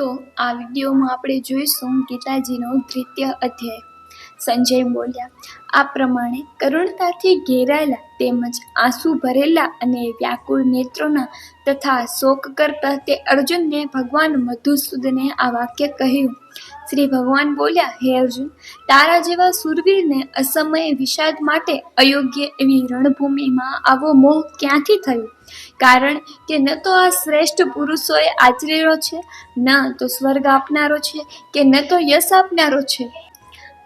તો આ વિડીયોમાં આપણે જોઈશું ગીતાજીનો દ્વિતીય અધ્યાય. સંજય બોલ્યા, આ પ્રમાણે કરુણતાથી ઘેરાયેલા તેમજ આંસુ ભરેલા અને વ્યાકુળ નેત્રોના તથા શોક કરતા તે અર્જુનને ભગવાન મધુસૂદને આ વાક્ય કહ્યું. શ્રી ભગવાન બોલ્યા, હે અર્જુન, તારા જેવા સુરવીરને અસમયે વિષાદ માટે અયોગ્ય એવી રણભૂમિમાં આવો મોહ ક્યાંથી થયો? કારણ કે ન તો આ શ્રેષ્ઠ પુરુષોએ આચરેલો છે, ન તો સ્વર્ગ આપનારો છે, કે ન તો યશ આપનારો છે.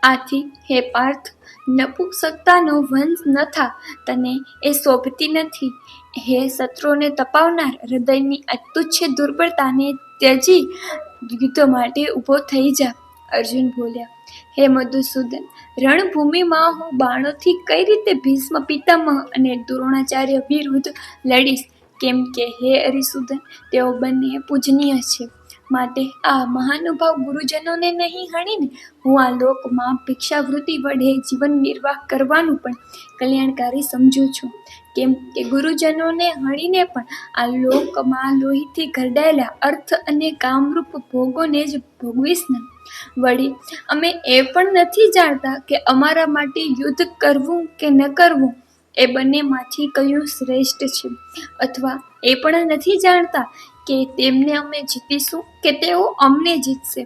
આથી હે પાર્થ, નપુંસકતાનો વંશ નથા તને એ શોભતી નથી. હે શત્રુઓને તપાવનાર હૃદયની અતુચ્છ દુર્બળતાને ત્યજી, યુદ્ધ માટે ઊભો થઈ જા. અર્જુન બોલ્યા, હે મધુસૂદન, રણભૂમિમાં હું બાણોથી કઈ રીતે ભીષ્મ પિતામહ અને દ્રોણાચાર્ય વિરુદ્ધ લડીશ? કેમ કે હે હરિસૂદન તેઓ બંને પૂજનીય છે. માટે આ મહાનુભાવ ગુરુજનોને નહીં હણીને હું આ લોકમાં ભિક્ષાવૃત્તિ વડે જીવન નિર્વાહ કરવાનું પણ કલ્યાણકારી સમજું છું. કેમ કે ગુરુજનોને હણીને પણ આ લોકમાં લોહીથી ઘરડાયેલા અર્થ અને કામરૂપ ભોગોને જ ભોગવીશ ને. વળી, અમે એ પણ નથી જાણતા કે અમારા માટે યુદ્ધ કરવું કે ન કરવું એ બંનેમાંથી કયું શ્રેષ્ઠ છે? અથવા એ પણ નથી જાણતા કે તેમને અમે જીતીશું કે તેઓ અમને જીતશે.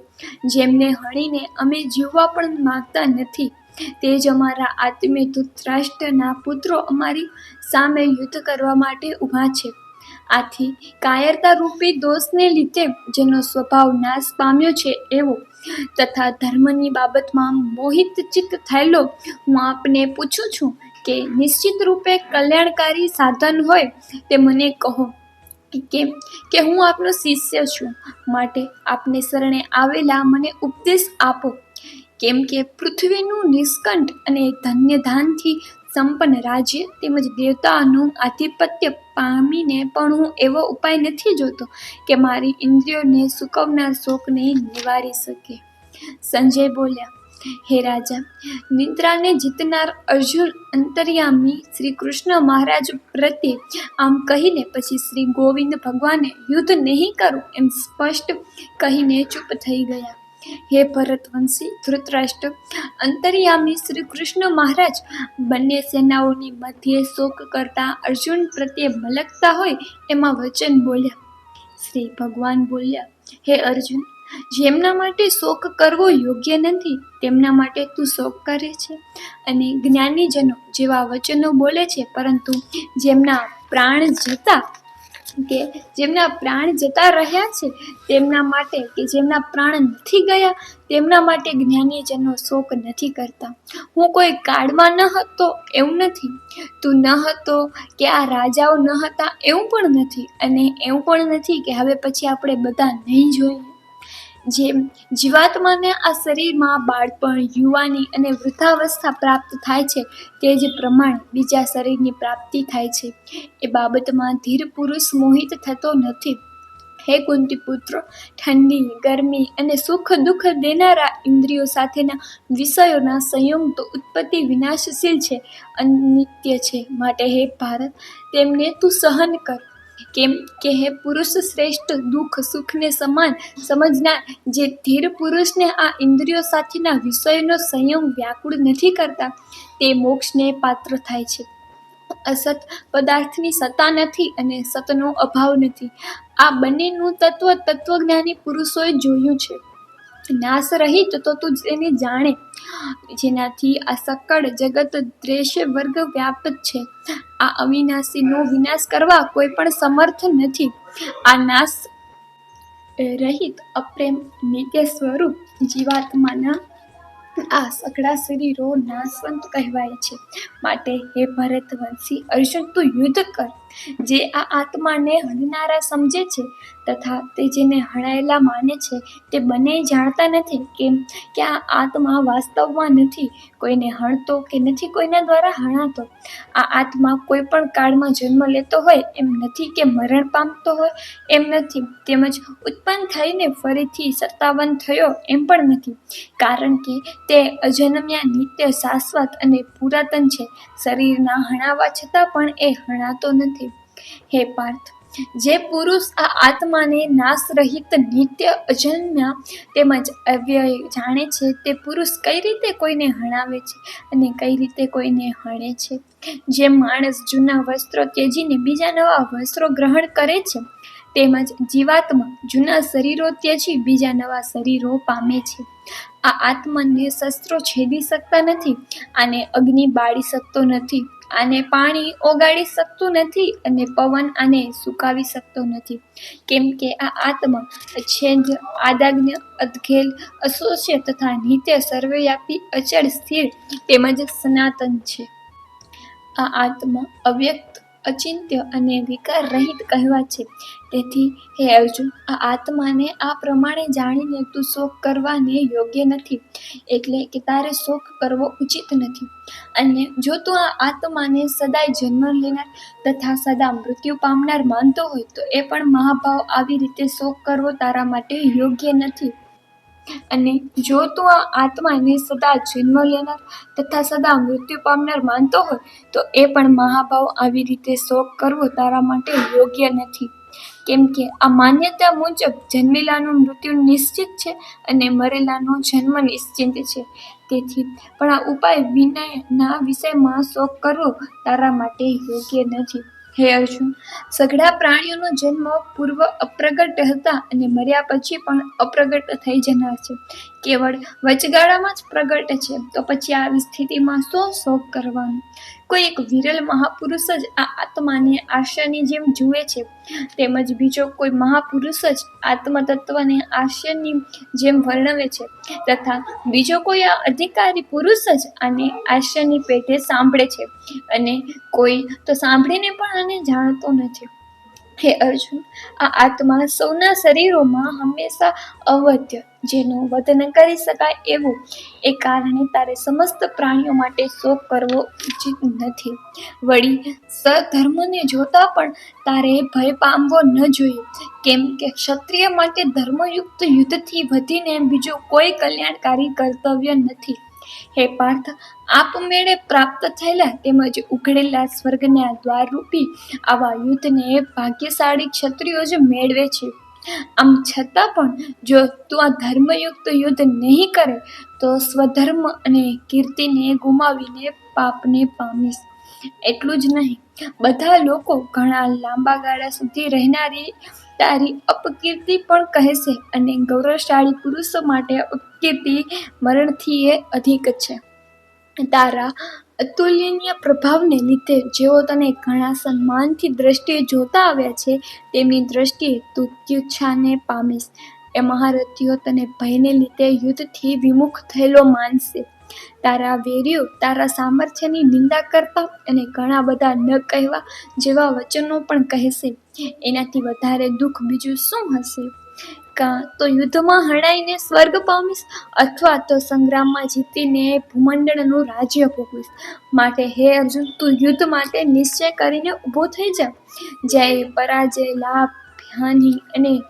જેમને હણીને અમે જીવવા પણ માગતા નથી, તે જ અમારા આત્મીય ધૃતરાષ્ટ્રના પુત્રો અમારી સામે યુદ્ધ કરવા માટે ઊભા છે. આથી કાયરતા રૂપી દોષને લીધે જેનો સ્વભાવ નાશ પામ્યો છે એવો તથા ધર્મની બાબતમાં મોહિત ચિત્ત થયેલો હું આપને પૂછું છું કે નિશ્ચિત રૂપે કલ્યાણકારી સાધન હોય તે મને કહો. કેમ? કે હું આપનો શિષ્ય છું. માટે આપને શરણે આવેલા મને ઉપદેશ આપો. કેમ કે પૃથ્વીનું નિષ્કંઠ અને ધન્ય ધાનથી સંપન્ન રાજ્ય તેમજ દેવતાનું આધિપત્ય પામીને પણ હું એવો ઉપાય નથી જોતો કે મારી ઇન્દ્રિયોને સુકવનાર શોકને નિવારી શકે. સંજય બોલ્યા હે રાજા, નિદ્રાને જીતનાર અર્જુન અંતર્યામી શ્રી કૃષ્ણ મહારાજ પ્રત્યે આમ કહીને પછી શ્રી ગોવિંદ ભગવાને યુદ્ધ નહીં કરું એમ સ્પષ્ટ કહીને ચૂપ થઈ ગયા. હે ભરતવંશી, ધૃતરાષ્ટ્ર, અંતર્યામી શ્રી કૃષ્ણ મહારાજ, બંને સેનાઓની મધ્યે શોક કરતા અર્જુન પ્રત્યે મલકતા હોય એમાં વચન બોલ્યા. શ્રી ભગવાન બોલ્યા, હે અર્જુન જેમના માટે શોક કરવો યોગ્ય નથી, તેમના માટે તું શોક કરે છે. અને જ્ઞાનીજનો જેવા વચનો બોલે છે, પરંતુ જેમના પ્રાણ જતા કે જેમના પ્રાણ જતા રહ્યા છે, તેમના માટે કે જેમના પ્રાણ નથી ગયા, તેમના માટે જ્ઞાનીજનો શોક નથી કરતા. હું કોઈ કાળમાં ન હતો, એવું નથી. તું ન હતો કે આ રાજાઓ ન હતા, એવું પણ નથી. અને એવું પણ નથી કે હવે પછી આપણે બધા નહીં જોઈએ જેમ જીવાત્માને આ શરીરમાં બાળપણ, યુવાની અને વૃદ્ધાવસ્થા પ્રાપ્ત થાય છે, તે જ પ્રમાણે બીજા શરીરની પ્રાપ્તિ થાય છે. એ બાબતમાં ધીર પુરુષ મોહિત થતો નથી. હે કુંતી પુત્ર ઠંડી, ગરમી અને સુખ દુઃખ દેનારા ઇન્દ્રિયો સાથેના વિષયોના સંયમ તો ઉત્પત્તિ વિનાશશીલ છે, અનિત્ય છે. માટે હે ભારત, તેમને તું સહન કર. કેમ કે હે પુરુષ શ્રેષ્ઠ, દુઃખ, સુખને સમાન સમજનાર. જે ધીર પુરુષને આ ઇન્દ્રિયો સાથેના વિષયોનો સંયમ વ્યાકુળ નથી કરતા, તે મોક્ષને પાત્ર થાય છે. અસત પદાર્થની સત્તા નથી અને સતનો અભાવ નથી. આ બંનેનું તત્વ તત્વજ્ઞાની પુરુષોએ જોયું છે. નાશ રહિત તો તું એને જાણે જેનાથી આ સકળ જગત દ્રેશ્ય વર્ગ વ્યાપક છે. આ અવિનાશીનો વિનાશ કરવા કોઈ પણ સમર્થ નથી. આ નાશ રહિત અપ્રેમ નિત્ય સ્વરૂપ જીવાત્માના આ સકળા શરીરો નાશવંત કહેવાય છે. માટે હે ભરતવંશી, અર્જુન, તું યુદ્ધ કર. જે આ આત્માને હણનારા સમજે છે તથા તે જેને હણાયેલા માને છે, તે બંને જાણતા નથી કેમ કે આ આત્મા વાસ્તવમાં નથી, કોઈને હણતો કે નથી, કોઈના દ્વારા હણાતો. આ આત્મા કોઈ પણ કાળમાં જન્મ લેતો હોય, એમ નથી કે મરણ પામતો હોય, એમ નથી. તેમજ ઉત્પન્ન થઈને ફરીથી સત્તાવન થયો, એમ પણ નથી. કારણ કે તે અજન્મ્યા નિત્ય શાશ્વત અને પુરાતન છે. શરીરના હણાવા છતાં પણ એ હણાતો નથી. હે પાર્થ, જે પુરુષ આ આત્માને નાશ રહિત નિત્ય અજન્ય તેમજ અવ્યય જાણે છે, તે પુરુષ કઈ રીતે કોઈને હણાવે છે અને કઈ રીતે કોઈને હણે છે? જે માણસ જૂના વસ્ત્રો ત્યજીને બીજા નવા વસ્ત્રો ગ્રહણ કરે છે, તેમજ જીવાત્મા જૂના શરીરો ત્યજી બીજા નવા શરીરો પામે છે. આ આત્માને શસ્ત્રો છેદી શકતા નથી આને અગ્નિ બાળી શકતો નથી. આને પાણી ઓગાળી શકતું નથી અને પવન આને સુકાવી શકતો નથી. કેમ કે આ આત્મા છેદ આદાજ્ઞ અધઘેલ અસોસ્ય તથા નિત્ય સર્વવ્યાપી, અચળ, સ્થિર તેમજ સનાતન છે. આ આત્મા અવ્યક્ત અચિંત્ય અને વિકાર રહિત કહેવા છે. તેથી, હે અર્જુન, આ આત્માને આ પ્રમાણે જાણીને તું શોક કરવાને યોગ્ય નથી. એટલે કે તારે શોક કરવો ઉચિત નથી. અને જો તું આ આત્માને સદાય જન્મ લેનાર તથા સદા મૃત્યુ પામનાર માનતો હોય તો એ પણ મહાભાવ આવી રીતે શોક કરવો તારા માટે યોગ્ય નથી. અને જો તું આ આત્માને સદા જન્મ લેનાર તથા સદા મૃત્યુ પામનાર માનતો હોય, તો એ પણ મહાભાવ આવી રીતે શોક કરવો તારા માટે યોગ્ય નથી. કેમ કે આ માન્યતા મુજબ જન્મેલાનું મૃત્યુ નિશ્ચિત છે અને મરેલાનો જન્મ નિશ્ચિત છે. તેથી પણ આ ઉપાય વિનયના વિષયમાં શોક કરવો તારા માટે યોગ્ય નથી. હે અર્જુન સઘળા પ્રાણીઓનો જન્મ પૂર્વ અપ્રગટ હતા અને મર્યા પછી પણ અપ્રગટ થઈ જનાર છે. કેવળ વચગાળામાં જ પ્રગટ છે, તો પછી આવી સ્થિતિમાં શું શોક કરવાનું? કોઈ એક વિરલ મહાપુરુષ જ આ આત્માને આશાની જેમ જુએ છે, તેમજ બીજો કોઈ મહાપુરુષ જ આત્મતત્વને આશ્યની જેમ વર્ણવે છે, તથા બીજો કોઈ આ અધિકારી પુરુષ જ આને આશ્યની પેટે સાંભળે છે, અને કોઈ તો સાંભળીને પણ આને જાણતો નથી. હે અર્જુન, આ આત્મા સૌના શરીરોમાં હંમેશા અવધ્ય જેનો વધ ન કરી શકાય એવું. એ કારણે તારે સમસ્ત પ્રાણીઓ માટે શોક કરવો ઉચિત નથી. વળી, સધર્મને જોતા પણ તારે ભય પામવો ન જોઈએ. કેમ કે ક્ષત્રિય માટે ધર્મયુક્ત યુદ્ધથી વધીને બીજું કોઈ કલ્યાણકારી કર્તવ્ય નથી. હે પાર્થ આપમેળે પ્રાપ્ત થયેલા તેમજ ઉઘડેલા સ્વર્ગના દ્વારરૂપી આવા યુદ્ધને ભાગ્યશાળી ક્ષત્રિયો જ મેળવે છે. આમ છતાં પણ જો તું આ ધર્મયુક્ત યુદ્ધ નહીં કરે, તો સ્વધર્મ અને કીર્તિને ગુમાવીને પાપને પામીશ. એટલું જ નહીં, બધા લોકો ઘણા લાંબા ગાળા સુધી રહેનારી તારી અપકીર્તિ પણ કહેશે અને ગૌરવશાળી પુરુષો માટે અપકીર્તિ મરણથી એ અધિક છે. તારા અતુલનીય પ્રભાવને લીધે જેઓ તને ઘણા સન્માનથી દ્રષ્ટિએ જોતા આવ્યા છે, તેમની દ્રષ્ટિએ તું ત્યુચ્છાને પામીશ. એ મહારથીઓ તને ભયને લીધે યુદ્ધથી વિમુખ થયેલો માનશે. તારા વેર્યો તારા સામર્થ્યની નિંદા કરતા અને ઘણા બધા ન કહેવા જેવા વચનો પણ કહેશે. એનાથી વધારે દુઃખ બીજું શું હશે? કાં તો યુદ્ધમાં હણાઈને સ્વર્ગ પામીશ અથવા તો સંગ્રામમાં જીતીને ભૂમંડળનું રાજ્ય ભોગવીશ? માટે હે અર્જુન, તું યુદ્ધ માટે નિશ્ચય કરીને ઊભો થઈ જા. જય પરાજય, લાભ, હાનિ અને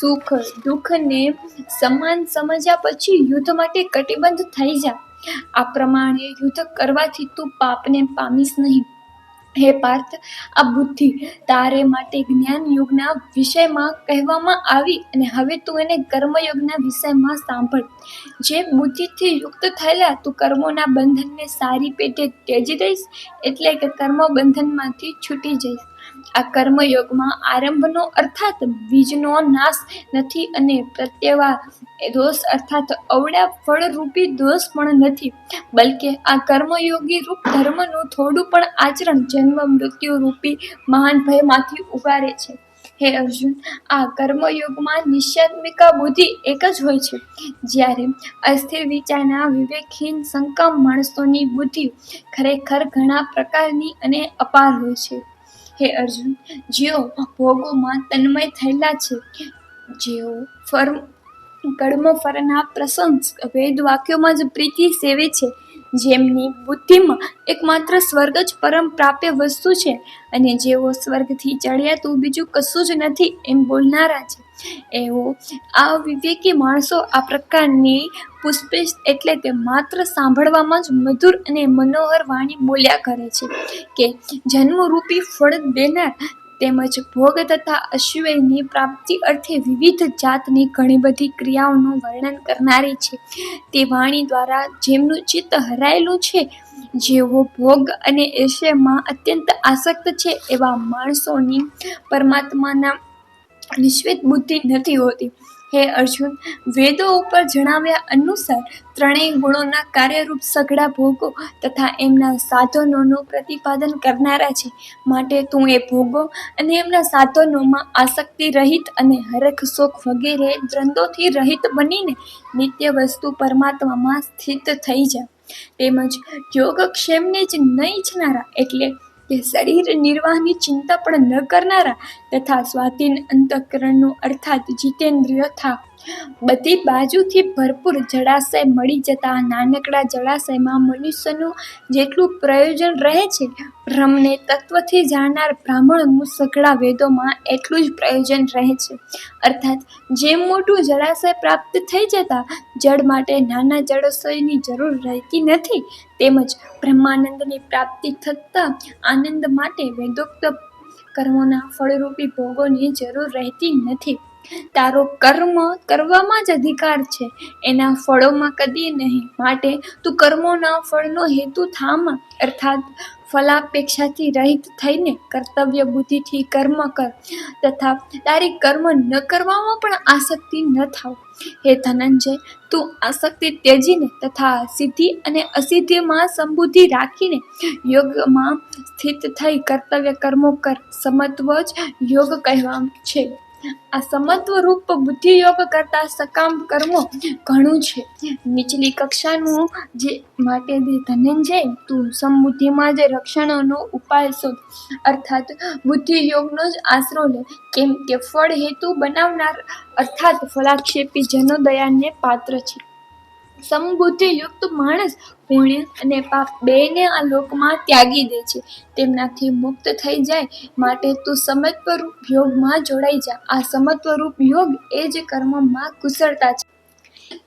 સુખ, દુઃખને સમાન સમજ્યા પછી યુદ્ધ માટે કટિબદ્ધ થઈ જા. આ પ્રમાણે યુદ્ધ કરવાથી તું પાપને પામીશ નહીં. હે પાર્થ, આ બુદ્ધિ તારે માટે જ્ઞાન યુગના વિષયમાં કહેવામાં આવી અને હવે તું એને કર્મયોગના વિષયમાં સાંભળ. જે બુદ્ધિથી યુક્ત થયેલા તું કર્મોના બંધનને સારી પેટે ત્યજી દઈશ એટલે કે કર્મ બંધનમાંથી છૂટી જઈશ. આ કર્મયોગમાં આરંભનો અર્થાત બીજનો નાશ નથી અને પ્રત્યવા દોષ અર્થાત અવળા ફળરૂપી દોષ પણ નથી. બલકે આ કર્મયોગી રૂપ ધર્મનું થોડું પણ આચરણ જન્મ મૃત્યુ રૂપી મહાન ભયમાંથી ઉગારે છે. હે અર્જુન, આ કર્મયોગમાં નિશ્ચયાત્મિકા બુદ્ધિ એક જ હોય છે. જ્યારે અસ્થિર વિચારના વિવેકહીન સંકમ માણસોની બુદ્ધિ ખરેખર ઘણા પ્રકારની અને અપાર હોય છે. હે અર્જુન, જેઓ ભોગોમાં તન્મય થયેલા છે, જેઓ ફર્મ કર્મ ફરના પ્રશંસ, વેદ વાક્યોમાં જ પ્રીતિ સેવે છે જેમની બુદ્ધિમાં એકમાત્ર સ્વર્ગ જ પરમ પ્રાપ્ય વસ્તુ છે. અને જેઓ સ્વર્ગથી ચડ્યા તો બીજું કશું જ નથી એમ બોલનારા છે. એવો આ વિવેકી માણસો આ પ્રકારની પુષ્પેશ એટલે કે માત્ર સાંભળવામાં જ મધુર અને મનોહર વાણી બોલ્યા કરે છે કે જન્મરૂપી ફળ દેનાર તેમજ ભોગ તથા ઐશ્વર્યની પ્રાપ્તિ અર્થે વિવિધ જાતની ઘણી બધી ક્રિયાઓનું વર્ણન કરનારી છે. તે વાણી દ્વારા જેમનું ચિત્ત હરાયેલું છે, જેઓ ભોગ અને ઐશ્વર્યમાં અત્યંત આસક્ત છે એવા માણસોની પરમાત્માના નિશ્ચિત બુદ્ધિ નથી હોતી. હે અર્જુન, વેદો ઉપર જણાવ્યા અનુસાર ત્રણેય ગુણોના કાર્યરૂપ સઘળા ભોગો તથા એમના સાધનોનું પ્રતિપાદન કરનારા છે. માટે તું એ ભોગો અને એમના સાધનોમાં આસક્તિ રહિત અને હરખ શોખ વગેરે દ્વંદોથી રહિત બનીને નિત્ય વસ્તુ પરમાત્મામાં સ્થિત થઈ જા. તેમજ યોગક્ષેમને જ ન ઈચ્છનારા એટલે કે શરીર નિર્વાહની ચિંતા પણ ન કરનારા તથા સ્વાધીન અંતઃકરણનું અર્થાત જીતેન્દ્રિય થા. બધી બાજુથી ભરપૂર જળાશય મળી જતા નાનકડા જળાશયમાં મનુષ્યનું જેટલું પ્રયોજન રહે છે, બ્રહ્મને તત્વથી જાણનાર બ્રાહ્મણનું સઘળા વેદોમાં એટલું જ પ્રયોજન રહે છે. અર્થાત, જેમ મોટું જળાશય પ્રાપ્ત થઈ જતા, જળ માટે નાના જળાશયની જરૂર રહેતી નથી, તેમજ બ્રહ્માનંદની પ્રાપ્તિ થતાં આનંદ માટે વેદોક્ત કર્મોના ફળરૂપી ભોગોની જરૂર રહેતી નથી. તારો કર્મ કરવામાં જ અધિકાર છે. એના ફળોમાં કદી નહીં. માટે તું કર્મોના ફળનો હેતુ થામ. અર્થાત ફલાપેક્ષાથી રહિત થઈને કર્તવ્ય બુદ્ધિથી કર્મ કર. તથા તારી કર્મ ન કરવામાં પણ આસક્તિ ન થાવ. હે ધનંજય, તું આસક્તિ ત્યજીને તથા સિદ્ધિ અને અસિદ્ધિમાં સંબુદ્ધિ રાખીને યોગમાં સ્થિત થઈ કર્તવ્ય કર્મો કર. સમત્વ જ યોગ કહેવા છે. આ સમત્વ રૂપ બુદ્ધિ યોગ કરતા સકામ કર્મો ઘણું છે. નીચલી કક્ષાનું જે માટે દે ધનંજય, તું સમબુદ્ધિમાં જ રક્ષણોનો ઉપાય શોધ. અર્થાત બુદ્ધિ યોગનો જ આશરો લે. કેમ કે ફળ હેતુ બનાવનાર, અર્થાત ફલાક્ષેપી જનો દયાને પાત્ર છે. સમબુદ્ધિ યુક્ત માણસ પુણ્ય અને પાપ બેને આ લોકમાં ત્યાગી દે છે. તેમનાથી મુક્ત થઈ જાય માટે તું સમત્વરૂપ યોગમાં જોડાઈ જા. આ સમત્વરૂપ યોગ એ જ કર્મમાં કુશળતા છે.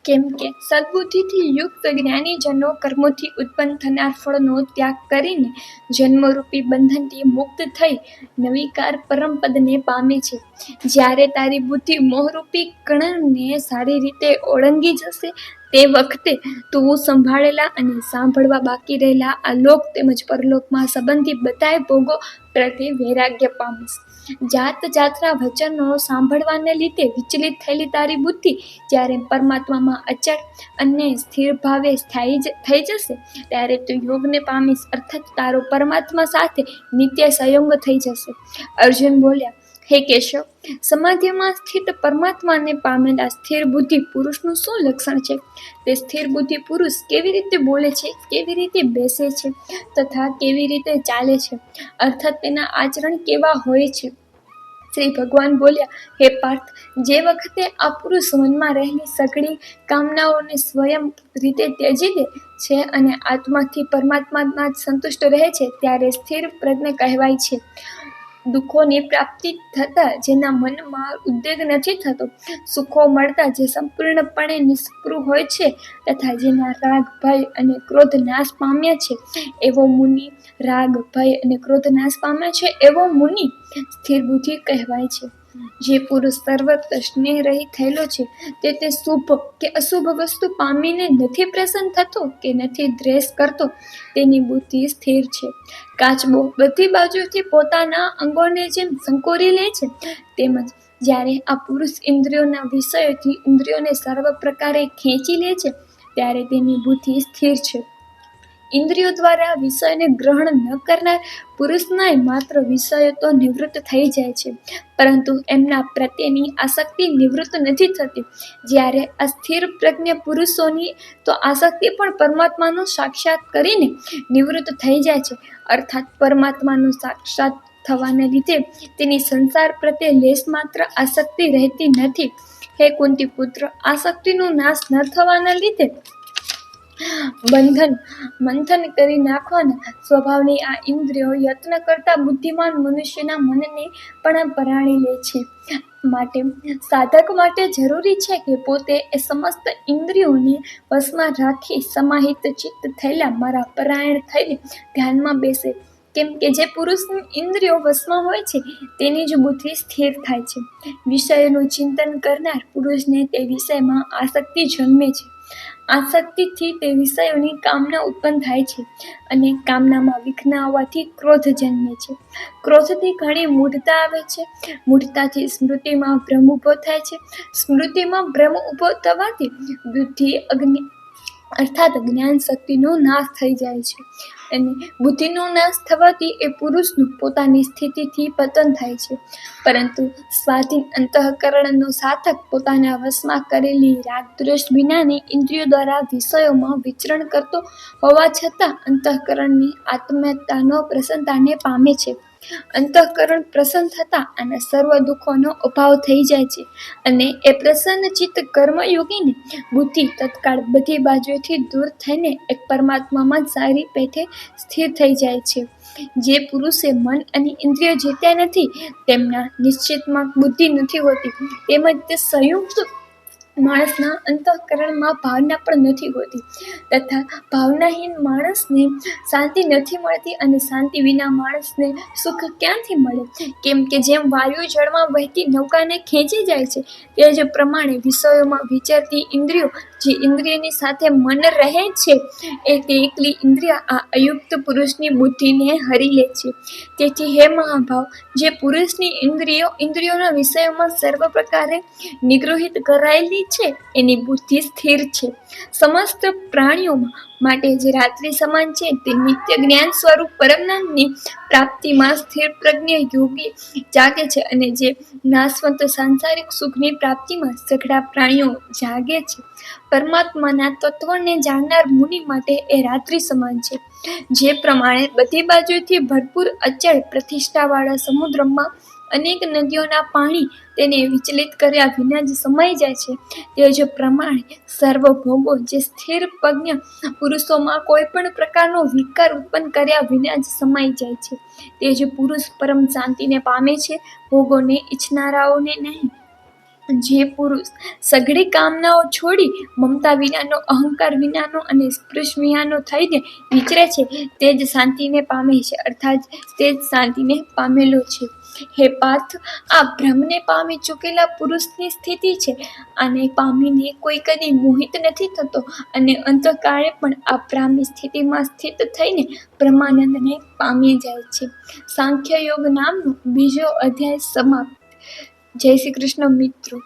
કેમ કે સદબુદ્ધિથી યુક્ત જ્ઞાનીજનો કર્મોથી ઉત્પન્ન થનાર ફળનો ત્યાગ કરીને જન્મરૂપી બંધનથી મુક્ત થઈ નવીકાર પરમપદને પામે છે. જ્યારે તારી બુદ્ધિ મોહરૂપી કણને સારી રીતે ઓળંગી જશે તે વખતે તું સંભાળેલા અને સાંભળવા બાકી રહેલા આ લોક તેમજ પરલોકમાં સંબંધી બધાય ભોગો પ્રત્યે વૈરાગ્ય પામીશ. જાત જાતના વચનો સાંભળવાને લીધે વિચલિત થયેલી તારી બુદ્ધિ જ્યારે પરમાત્મામાં અચળ અને સ્થિર ભાવે સ્થાયી થઈ જશે, ત્યારે તું યોગને પામીશ. અર્થાત તારો પરમાત્મા સાથે નિત્ય સંયોગ થઈ જશે. અર્જુન બોલ્યા હે કેશવ, સમાધિમાં સ્થિત પરમાત્માને પામેલા સ્થિર બુદ્ધિ પુરુષનું શું લક્ષણ છે? તે સ્થિર બુદ્ધિ પુરુષ કેવી રીતે બોલે છે? કેવી રીતે બેસે છે? તથા કેવી રીતે ચાલે છે? અર્થાત તેના આચરણ કેવા હોય છે? શ્રી ભગવાન બોલ્યા, હે પાર્થ, જે વખતે આ પુરુષ મનમાં રહેલી સઘળી કામનાઓને સ્વયં રીતે ત્યજી દે છે અને આત્માથી પરમાત્મામાં જ સંતુષ્ટ રહે છે, ત્યારે સ્થિર પ્રજ્ઞ કહેવાય છે. દુઃખોની પ્રાપ્તિ થતાં જેના મનમાં ઉદ્વેગ નથી થતો, સુખો મળતા જે સંપૂર્ણપણે નિષ્પૃહ હોય છે તથા જેના રાગ, ભય અને ક્રોધ નાશ પામ્યા છે, એવો મુનિ રાગ, ભય અને ક્રોધ નાશ પામ્યા છે, એવો મુનિ સ્થિર બુદ્ધિ કહેવાય છે. જે પુરુષ સર્વત્ર સ્નેહ રહી થયેલો છે, તે તે શુભ કે અશુભ વસ્તુ પામીને નથી પ્રસન્ન થતો કે નથી દ્રેસ કરતો, તેની બુદ્ધિ સ્થિર છે. કાચબો બધી બાજુથી પોતાના અંગોને જેમ સંકોરી લે છે, તેમજ જ્યારે આ પુરુષ ઇન્દ્રિયોના વિષયોથી ઇન્દ્રિયોને સર્વ પ્રકારે ખેંચી લે છે, ત્યારે તેની બુદ્ધિ સ્થિર છે. ઇન્દ્રિયો દ્વારા વિષયને ગ્રહણ ન કરનાર પુરુષના માત્ર વિષયો તો નિવૃત્ત થઈ જાય છે. પરંતુ એમના પ્રત્યેની આસક્તિ નિવૃત્ત નથી થતી. જ્યારે અસ્થિર પ્રજ્ઞ પુરુષોની તો આસક્તિ પણ પરમાત્માનું સાક્ષાત કરીને નિવૃત્ત થઈ જાય છે. અર્થાત પરમાત્માનું સાક્ષાત થવાને લીધે તેની સંસાર પ્રત્યે લેશ માત્ર આસક્તિ રહેતી નથી. હે કુંતી પુત્ર આસક્તિનો નાશ ન થવાના લીધે બંધન, મંથન કરી નાખવાના સ્વભાવની આ ઇન્દ્રિયો યત્ન કરતા બુદ્ધિમાન મનુષ્યના મનને પણ પરાણી લે છે. માટે, સાધક માટે જરૂરી છે કે પોતે એ સમસ્ત ઇન્દ્રિયોને વશમાં રાખી સમાહિત ચિત્ત થયેલા મારા પરાયણ થઈને ધ્યાનમાં બેસે. કેમ કે જે પુરુષની ઇન્દ્રિયો વશમાં હોય છે, તેની જ બુદ્ધિ સ્થિર થાય છે. વિષયોનું ચિંતન કરનાર પુરુષને તે વિષયમાં આસક્તિ જન્મે છે. આસક્તિથી તે વિષયોની કામના ઉત્પન્ન થાય છે અને કામનામાં વિઘ્ન આવવાથી ક્રોધ જન્મે છે. ક્રોધથી ઘણી મૂઢતા આવે છે. મૂઢતાથી સ્મૃતિમાં ભ્રમ ઊભો થાય છે. સ્મૃતિમાં ભ્રમ ઊભો થવાથી બુદ્ધિ અગ્નિ અર્થાત જ્ઞાન શક્તિનો નાશ થઈ જાય છે અને બુદ્ધિનો નાશ થવાથી એ પુરુષનું પોતાની સ્થિતિથી પતન થાય છે. પરંતુ સ્વાધીન અંતઃકરણનો સાધક પોતાના વશમાં કરેલી રાગદ્વેષ વિનાની ઇન્દ્રિયો દ્વારા વિષયોમાં વિચરણ કરતો હોવા છતાં અંતઃકરણની આત્મીયતાનો પ્રસન્નતાને પામે છે. અંતઃકરણ પ્રસન્ન થતાં આના સર્વ દુઃખોનો અભાવ થઈ જાય છે. અને એ પ્રસન્ન ચિત્ત કર્મયોગીને બુદ્ધિ તત્કાળ બધી બાજુએથી દૂર થઈને એક પરમાત્મામાં સારી પેઠે સ્થિર થઈ જાય છે. જે પુરુષે મન અને ઇન્દ્રિયો જીત્યા નથી, તેમના નિશ્ચિતમાં બુદ્ધિ નથી હોતી. તેમજ તે સંયુક્ત માણસના અંતઃકરણમાં ભાવના પણ નથી હોતી. તથા ભાવનાહીન માણસને શાંતિ નથી મળતી અને શાંતિ વિના માણસને સુખ ક્યાંથી મળે? કેમ કે જેમ વાયુ જળમાં વહેતી નૌકાને ખેંચી જાય છે, તે જ પ્રમાણે વિષયોમાં વિચારતી ઇન્દ્રિયો, જે ઇન્દ્રિયની સાથે મન રહે છે, એ તે એકલી ઇન્દ્રિય આ અયુક્ત પુરુષની બુદ્ધિને હરી લે છે. તેથી હે મહાભાવ, જે પુરુષની ઇન્દ્રિયો, ઇન્દ્રિયોના વિષયોમાં સર્વ પ્રકારે નિગૃહિત કરાયેલી છે, એની બુદ્ધિ સ્થિર છે. સમસ્ત પ્રાણીઓમાં માટે જે રાત્રિ સમાન છે, તે નિત્ય જ્ઞાન સ્વરૂપ પરમનામની પ્રાપ્તિમાં સ્થિર પ્રજ્ઞ યોગી જાગે છે અને જે નાશવંત સાંસારિક સુખની પ્રાપ્તિમાં સઘળા પ્રાણીઓ જાગે છે. પરમાત્માના તત્વને જાણનાર મુનિ માટે એ રાત્રિ સમાન છે. જે પ્રમાણે બધી બાજુથી ભરપૂર અચળ પ્રતિષ્ઠાવાળા સમુદ્રમાં અનેક નદીઓના પાણી તેને વિચલિત કર્યા વિના જ સમાઈ જાય છે. તે જ પ્રમાણે સર્વ ભોગો જે સ્થિર પજ્ઞ પુરુષોમાં કોઈ પણ પ્રકારનો વિકાર ઉત્પન્ન કર્યા વિના જ સમાઈ જાય છે. તે જ પુરુષ પરમ શાંતિને પામે છે. ભોગોને ઈચ્છનારાઓને નહીં. જે પુરુષ સઘળી કામનાઓ છોડી મમતા વિનાનો, અહંકાર વિનાનો અને સ્પૃશ વિનાનો થઈને વિચરે છે, તે જ શાંતિને પામે છે. અર્થાત તે જ શાંતિને પામેલો છે. હે પાર્થ, આ ભ્રમને પામી ચૂકેલા પુરુષની સ્થિતિ છે આને પામીને કોઈ કદી મોહિત નથી થતો અને અંતકાળે પણ આ પ્રામી સ્થિતિમાં સ્થિત થઈને બ્રહ્માનંદને પામી જાય છે. સાંખ્ય યોગ નામનો બીજો અધ્યાય સમાપ્ત. જય શ્રી કૃષ્ણ મિત્રો.